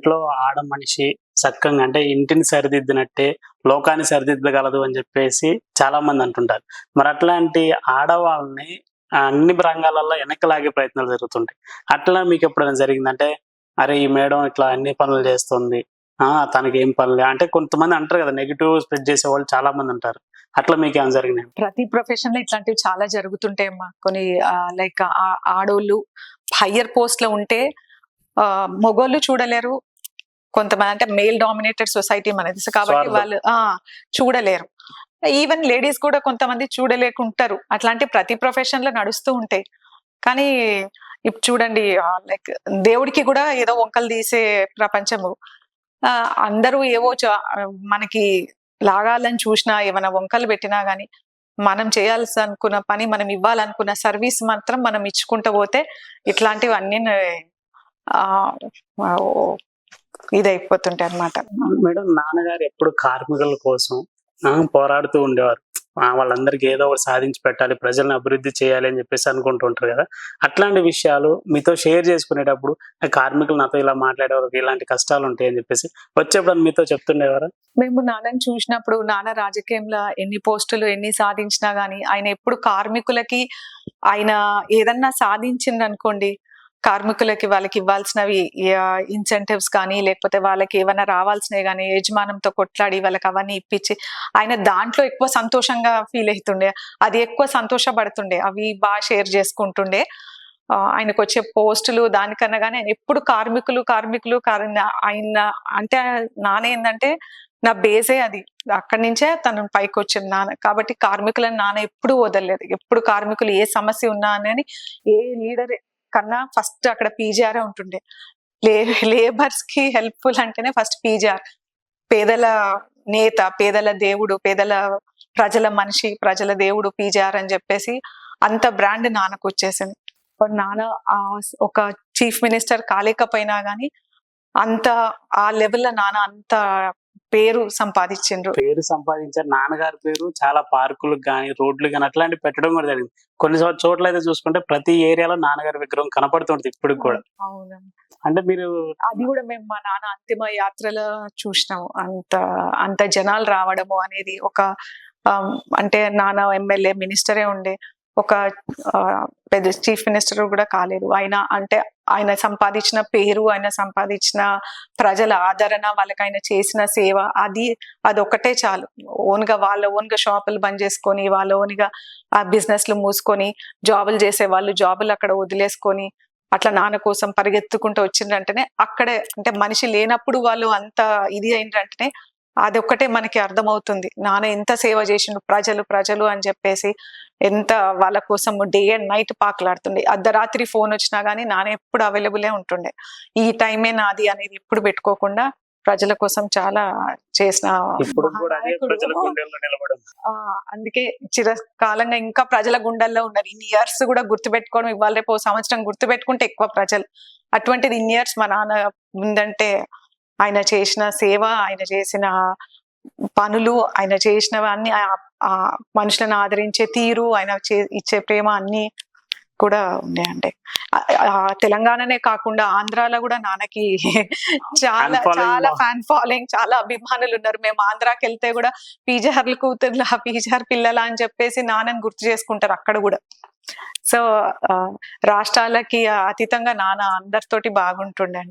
ఇంట్లో ఆడ మనిషి చక్కగా అంటే ఇంటిని సరిదిద్దినట్టే లోకాన్ని సరిదిద్దగలదు అని చెప్పేసి చాలా మంది అంటుంటారు. మరి అట్లాంటి ఆడవాళ్ళని అన్ని రంగాలలో వెనకలాగే లాగే ప్రయత్నాలు జరుగుతుంటాయి. అట్లా మీకు ఎప్పుడైనా జరిగిందంటే అరే ఈ మేడం ఇట్లా అన్ని పనులు చేస్తుంది. ఆ తనకి ఏం పనులు అంటే కొంతమంది అంటారు కదా నెగిటివ్ స్ప్రెడ్ చేసే వాళ్ళు చాలా మంది ఉంటారు అట్లా మీకు ఏం జరిగినాయి? ప్రతి ప్రొఫెషన్లో ఇట్లాంటివి చాలా జరుగుతుంటాయి అమ్మా. కొన్ని లైక్ ఆడోళ్ళు హయ్యర్ పోస్ట్లో ఉంటే ఆ, చూడలేరు కొంతమంది అంటే మేల్ డామినేటెడ్ సొసైటీ మనది. కాబట్టి. వాళ్ళు ఆ చూడలేరు. ఈవెన్ లేడీస్ కూడా కొంతమంది చూడలేకుంటారు. అట్లాంటి ప్రతి ప్రొఫెషన్లో నడుస్తూ ఉంటాయి. కానీ ఇప్పుడు చూడండి లైక్ దేవుడికి కూడా ఏదో వంకలు తీసే ప్రపంచము. అందరూ ఏవో మనకి లాగాలని చూసినా ఏమైనా వంకలు పెట్టినా గానీ మనం చేయాల్సి అనుకున్న పని మనం ఇవ్వాలనుకున్న సర్వీస్ మాత్రం మనం ఇచ్చుకుంటూ పోతే ఇట్లాంటివన్నీ ఇదైపోతుంటాయి అన్నమాట మేడం. నాన్నగారు ఎప్పుడు కార్మికుల కోసం పోరాడుతూ ఉండేవారు. వాళ్ళందరికీ ఏదో ఒకటి సాధించి పెట్టాలి ప్రజల్ని అభివృద్ధి చేయాలి అని చెప్పేసి అనుకుంటూ ఉంటారు కదా. అట్లాంటి విషయాలు మీతో షేర్ చేసుకునేటప్పుడు కార్మికులు నాతో ఇలా మాట్లాడేవారు ఇలాంటి కష్టాలు ఉంటాయి అని చెప్పేసి వచ్చేప్పుడు మీతో చెప్తుండేవారా? మేము నాన్నని చూసినప్పుడు నాన్న రాజకీయంలో ఎన్ని పోస్టులు ఎన్ని సాధించినా గానీ ఆయన ఎప్పుడు కార్మికులకి ఆయన ఏదన్నా సాధించింది అనుకోండి కార్మికులకి వాళ్ళకి ఇవ్వాల్సినవి ఇన్సెంటివ్స్ కానీ లేకపోతే వాళ్ళకి ఏమైనా రావాల్సినవి కానీ యజమానంతో కొట్లాడి వాళ్ళకి అవన్నీ ఇప్పించి ఆయన దాంట్లో ఎక్కువ సంతోషంగా ఫీల్ అవుతుండే అది ఎక్కువ సంతోషపడుతుండే. అవి బాగా షేర్ చేసుకుంటుండే. ఆయనకు వచ్చే పోస్టులు దానికన్నా కానీ ఆయన ఎప్పుడు కార్మికులు కార్మికులు ఆయన అంటే నాన్న ఏంటంటే నా బేజే అది. అక్కడి నుంచే తను పైకి వచ్చింది నాన్న. కాబట్టి కార్మికులను నాన్న ఎప్పుడు వదలలేదు. ఎప్పుడు కార్మికులు ఏ సమస్య ఉన్నా అని ఏ లీడర్ కన్నా ఫస్ట్ అక్కడ పీజీఆర్ ఉంటుండే. లే లేబర్స్కి హెల్ప్ఫుల్ అంటేనే ఫస్ట్ పీజీఆర్. పేదల నేత పేదల దేవుడు పేదల ప్రజల మనిషి ప్రజల దేవుడు పీజీఆర్ అని చెప్పేసి అంత బ్రాండ్ నాన్నకు వచ్చేసింది. నాన్న ఆ ఒక చీఫ్ మినిస్టర్ కాలేకపోయినా గానీ అంత ఆ లెవెల్లో నాన్న అంత పేరు సంపాదించిండ్రు. పేరు సంపాదించారు. నాన్నగారి పేరు చాలా పార్కులకు కానీ రోడ్లు కానీ అట్లాంటివి పెట్టడం కూడా జరిగింది. కొన్ని చోట్ల అయితే చూసుకుంటే ప్రతి ఏరియాలో నాన్నగారి విగ్రహం కనపడుతుంటుంది ఇప్పటికి కూడా. అంటే మీరు అది కూడా మేము మా నాన్న అంతిమ యాత్రలో చూసినాము. అంత అంత జనాలు రావడము అనేది ఒక అంటే నాన్న ఎమ్మెల్యే మినిస్టరే ఉండే ఒక ఆ, పెద్ద చీఫ్ మినిస్టర్ కూడా కాలేదు. ఆయన అంటే ఆయన సంపాదించిన పేరు ఆయన సంపాదించిన ప్రజల ఆదరణ వాళ్ళకి ఆయన చేసిన సేవ అది అది ఒకటే చాలు. ఓన్గా వాళ్ళ ఓన్గా షాపులు బంద్ చేసుకొని వాళ్ళ ఓన్గా ఆ బిజినెస్లు మూసుకొని జాబులు చేసే వాళ్ళు జాబులు అక్కడ వదిలేసుకొని అట్లా నాన్న కోసం పరిగెత్తుకుంటూ వచ్చిండ్రంటేనే అక్కడే అంటే మనిషి లేనప్పుడు వాళ్ళు అంత ఇది అయిండ్రంటేనే అది ఒక్కటే మనకి అర్థమవుతుంది. నాన్న ఎంత సేవ చేసిండు ప్రజలు ప్రజలు అని చెప్పేసి ఎంత వాళ్ళ కోసం డే అండ్ నైట్ పాకులాడుతుండే. అర్ధరాత్రి ఫోన్ వచ్చినా గానీ నాన్న ఎప్పుడు అవైలబులే ఉంటుండే. ఈ టైమే నాది అనేది ఎప్పుడు పెట్టుకోకుండా ప్రజల కోసం చాలా చేసిన అందుకే చిరకాలంగా ఇంకా ప్రజల గుండెల్లో ఉన్నారు. ఇన్ని ఇయర్స్ కూడా గుర్తుపెట్టుకోవడం ఇవాళ రేపు సంవత్సరం గుర్తుపెట్టుకుంటే ఎక్కువ ప్రజలు. అటువంటిది ఇన్ని ఇయర్స్ మా నాన్న ఉందంటే ఆయన చేసిన సేవ ఆయన చేసిన పనులు ఆయన చేసినవన్నీ మనుషులను ఆదరించే తీరు ఆయన చే- ఇచ్చే ప్రేమ అన్ని కూడా ఉన్నాయండి. తెలంగాణనే కాకుండా ఆంధ్రాలో కూడా నాన్నకి చాలా చాలా ఫ్యాన్ ఫాలోయింగ్ చాలా అభిమానులు ఉన్నారు. మేము ఆంధ్రాకి వెళ్తే కూడా పీజార్ల కూతుర్ల పీజార్ పిల్లల అని చెప్పేసి నాన్నని గుర్తు చేసుకుంటారు అక్కడ కూడా. సో రాష్ట్రాలకి అతీతంగా నాన్న అందరితోటి బాగుంటుండే